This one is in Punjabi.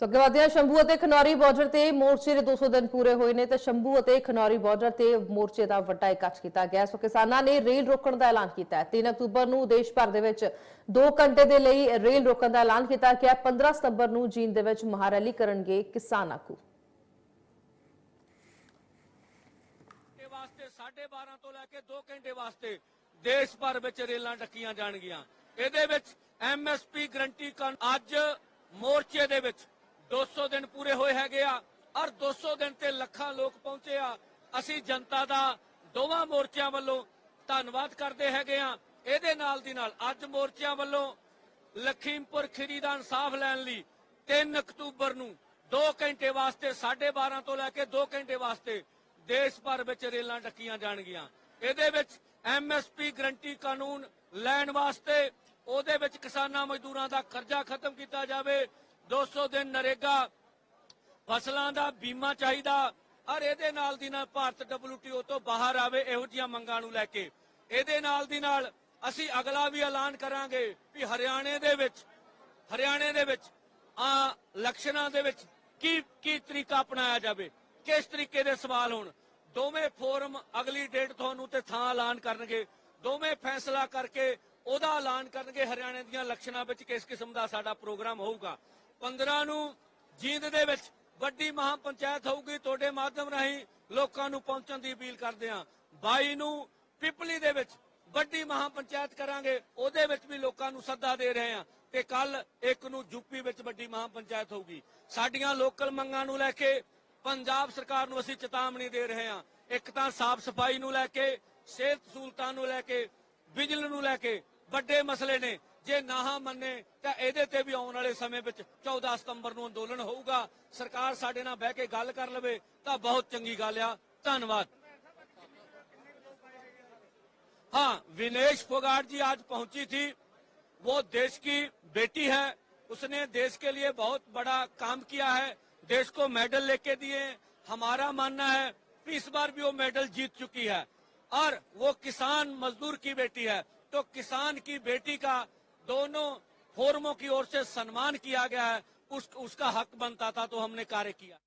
ਸੋ ਅੱਗੇ ਸ਼ੰਭੂ ਅਤੇ ਖਨੌਰੀ ਬਾਰਡਰ ਤੇ ਮੋਰਚੇ ਦੇ 200 ਦਿਨ ਪੂਰੇ ਹੋਏ ਨੇ ਤੇ ਸ਼ੰਭੂ ਅਤੇ ਖਨੌਰੀ ਬਾਰਡਰ ਤੇ ਮੋਰਚੇ ਦਾ ਵੱਡਾ ਇਕੱਠ ਕੀਤਾ ਗਿਆ। ਸੋ ਕਿਸਾਨਾਂ ਨੇ ਰੇਲ ਰੋਕਣ ਦਾ ਐਲਾਨ ਕੀਤਾ ਹੈ। 3 ਅਕਤੂਬਰ ਨੂੰ ਦੇਸ਼ ਭਰ ਦੇ ਵਿੱਚ 2 ਘੰਟੇ ਦੇ ਲਈ ਰੇਲ ਰੋਕਣ ਦਾ ਐਲਾਨ ਕੀਤਾ ਗਿਆ। 15 ਸਤੰਬਰ ਨੂੰ ਜੀਂਦ ਦੇ ਵਿੱਚ ਮਹਾਰੈਲੀ ਕਰਨਗੇ ਕਿਸਾਨ ਆਗੂ। ਘੰਟੇ ਵਾਸਤੇ 12:30 ਤੋਂ ਲੈ ਕੇ 2 ਘੰਟੇ ਵਾਸਤੇ ਦੇਸ਼ ਭਰ ਵਿੱਚ ਰੇਲਾਂ ਡੱਕੀਆਂ ਜਾਣਗੀਆਂ। ਇਹਦੇ ਵਿੱਚ ਐਮਐਸਪੀ ਗਰੰਟੀ ਅੱਜ ਮੋਰਚੇ ਦੇ ਵਿੱਚ 200 ਦਿਨ ਪੂਰੇ ਹੋਏ ਹੈਗੇ ਆ, ਔਰ 200 ਦਿਨ ਤੇ ਲੱਖਾਂ ਲੋਕ ਪਹੁੰਚੇ ਆ। ਅਸੀਂ ਜਨਤਾ ਦਾ ਦੋਵਾਂ ਮੋਰਚਿਆਂ ਵੱਲੋਂ ਧੰਨਵਾਦ ਕਰਦੇ ਹੈਗੇ ਆ। ਇਹਦੇ ਨਾਲ ਦੀ ਨਾਲ ਅੱਜ ਮੋਰਚਿਆਂ ਵੱਲੋਂ ਲਖੀਮਪੁਰ ਖੀਰੀ ਦਾ ਇਨਸਾਫ ਲੈਣ ਲਈ 3 ਅਕਤੂਬਰ ਨੂੰ 2 ਘੰਟੇ ਵਾਸਤੇ 12:30 ਤੋਂ ਲੈ ਕੇ 2 ਘੰਟੇ ਵਾਸਤੇ ਦੇਸ਼ ਭਰ ਵਿੱਚ ਰੇਲਾਂ ਡੱਕੀਆਂ ਜਾਣਗੀਆਂ। ਇਹਦੇ ਵਿੱਚ ਐਮਐਸਪੀ ਗਰੰਟੀ ਕਾਨੂੰਨ ਲੈਣ ਵਾਸਤੇ ਉਹਦੇ ਵਿੱਚ ਕਿਸਾਨਾਂ ਮਜ਼ਦੂਰਾਂ ਦਾ ਕਰਜ਼ਾ ਖਤਮ ਕੀਤਾ ਜਾਵੇ। 200 ਦਿਨ ਨਰੇਗਾ ਫਸਲਾਂ ਦਾ ਬੀਮਾ ਚਾਹੀਦਾ। ਔਰ ਇਹਦੇ ਨਾਲ ਦੀ ਨਾਲ ਭਾਰਤ WTO ਤੋਂ ਬਾਹਰ ਆਵੇ ਇਹੋ ਜਿਹੀਆਂ ਮੰਗਾਂ ਨੂੰ ਲੈ ਕੇ। ਇਹਦੇ ਨਾਲ ਦੀ ਨਾਲ ਅਸੀਂ ਅਗਲਾ ਵੀ ਐਲਾਨ ਕਰਾਂਗੇ ਵੀ ਹਰਿਆਣੇ ਦੇ ਵਿੱਚ, ਹਰਿਆਣੇ ਦੇ ਵਿੱਚ, ਆ ਇਲੈਕਸ਼ਨਾਂ ਦੇ ਵਿੱਚ ਕੀ ਕੀ ਤਰੀਕਾ ਅਪਣਾਇਆ ਜਾਵੇ, ਕਿਸ ਤਰੀਕੇ ਦੇ ਸਵਾਲ ਹੋਣ। ਦੋਵੇਂ ਫੋਰਮ ਅਗਲੀ ਡੇਟ ਤੁਹਾਨੂੰ ਤੇ ਥਾਂ ਐਲਾਨ ਕਰਨਗੇ। ਦੋਵੇਂ ਫੈਸਲਾ ਕਰਕੇ ਉਹਦਾ ਐਲਾਨ ਕਰਨਗੇ ਹਰਿਆਣੇ ਦੀਆਂ ਇਲੈਕਸ਼ਨਾਂ ਵਿੱਚ ਕਿਸ ਕਿਸਮ ਦਾ ਸਾਡਾ ਪ੍ਰੋਗਰਾਮ ਹੋਊਗਾ। 15 ਨੂੰ ਜੀਂਦ ਦੇ ਵਿੱਚ ਵੱਡੀ ਮਹਾ ਪੰਚਾਇਤ ਹੋਊਗੀ। ਤੁਹਾਡੇ ਮਾਧਿਅਮ ਰਾਹੀਂ ਲੋਕਾਂ ਨੂੰ ਪਹੁੰਚਣ ਦੀ ਅਪੀਲ ਕਰਦੇ ਹਾਂ। 22 ਨੂੰ ਪਿਪਲੀ ਦੇ ਵਿੱਚ ਵੱਡੀ ਮਹਾ ਪੰਚਾਇਤ ਕਰਾਂਗੇ। ਉਹਦੇ ਵਿੱਚ ਵੀ ਲੋਕਾਂ ਨੂੰ ਸੱਦਾ ਦੇ ਰਹੇ ਹਾਂ ਤੇ ਕੱਲ ਇੱਕ ਨੂੰ ਯੂਪੀ ਵਿੱਚ ਵੱਡੀ ਮਹਾ ਪੰਚਾਇਤ ਹੋਊਗੀ। ਸਾਡੀਆਂ ਲੋਕਲ ਮੰਗਾਂ ਨੂੰ ਲੈ ਕੇ ਪੰਜਾਬ ਸਰਕਾਰ ਨੂੰ ਅਸੀਂ ਚੇਤਾਵਨੀ ਦੇ ਰਹੇ ਹਾਂ। ਇੱਕ ਤਾਂ ਸਾਫ਼ ਸਫ਼ਾਈ ਨੂੰ ਲੈ ਕੇ, ਸਿਹਤ ਸਹੂਲਤਾਂ ਨੂੰ ਲੈ ਕੇ, ਬਿਜਲੀ ਨੂੰ ਲੈ ਕੇ ਵੱਡੇ ਮਸਲੇ ਨੇ। ਜੇ ਨਾ ਮੰਨੇ ਤਾਂ ਇਹਦੇ ਤੇ ਵੀ ਆਉਣ ਵਾਲੇ ਸਮੇਂ ਵਿੱਚ 14 ਸਤੰਬਰ ਨੂੰ ਅੰਦੋਲਨ ਹੋਊਗਾ ਸਰਕਾਰ ਸਾਡੇ ਨਾਲ ਬਹਿ ਕੇ ਗੱਲ ਕਰ ਲਵੇ ਤਾਂ ਬਹੁਤ ਚੰਗੀ ਗੱਲ ਆ ਧੰਨਵਾਦ हाँ विनेश फोगाट जी आज पहुंची थी वो देश की बेटी है उसने देश के लिए बहुत बड़ा काम किया है देश को मेडल लेके दिए हमारा मानना है कि इस बार भी वो मेडल जीत चुकी है और वो किसान मजदूर की बेटी है तो किसान की बेटी का दोनों फोरमों की ओर से सम्मान किया गया है उस, उसका हक बनता था तो हमने कार्य किया